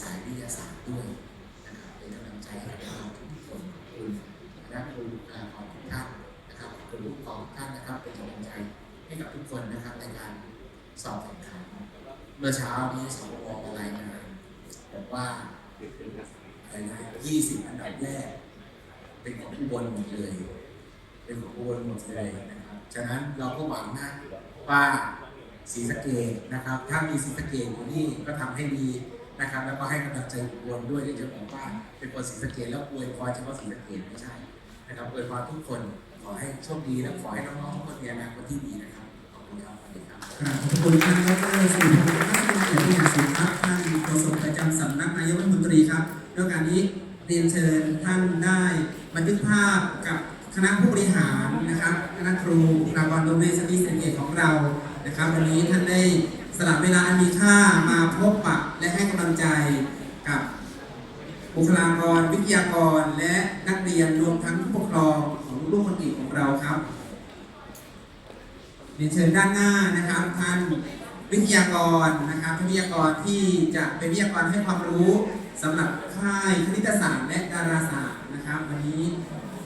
สายวิทยาศาสตร์ด้วยนะครับเป็นกำลังใจให้กับเราทุกคนขอบคุณคณะครูบุคลากรทุกท่านนะครับคุณผู้ปกครองทุกท่านนะครับเป็นกำลังใจให้กับทุกคนนะครับในการสอบแข่งขันเมื่อเช้านี้สวอรายงานบอกว่าอะไรนะ20อันดับแรกเป็นของอุบลหมดเลย เป็นของอุบลหมดเลยนะครับ ฉะนั้นเราก็หวังนะว่าศรีสะเกดนะครับ ถ้ามีศรีสะเกดอยู่นี่ก็ทำให้ดี นะครับ แล้วก็ให้กำลังใจอุบลด้วยที่จะบอกว่าเป็นคนศรีสะเกดแล้วอวยพรเฉพาะศรีสะเกดไม่ใช่นะครับอวยพรทุกคนขอให้โชคดีและขอให้น้องๆทุกคนมีอนาคตที่ดีนะครับขอบคุณครับสวัสดีครับขอบคุณท่านดรสิริพงศ์พัฒนาเกียรติอย่างสูงครับท่านโฆษกประจำสำนักนายกรัฐมนตรีครับในโอกาสนี้เรียนเชิญท่านได้บันทึกภาพกับคณะผู้บริหารนะครับคณะครูบุคลากรโรงเรียนสตรีเสถียรของเรานะครับ วันนี้ท่านได้ สละเวลาอันมีค่ามาพบปะและให้กำลังใจกับบุคลากรวิทยากรและนักเรียนรวมทั้งผู้ปกครองของลูกคนอื่นของเราครับเรียนเชิญด้านหน้านะครับท่านวิทยากรนะครับท่านวิทยากรที่จะเป็นวิทยากรให้ความรู้สำหรับค่ายคณิตศาสตร์และดาราศาสตร์นะครับ วันนี้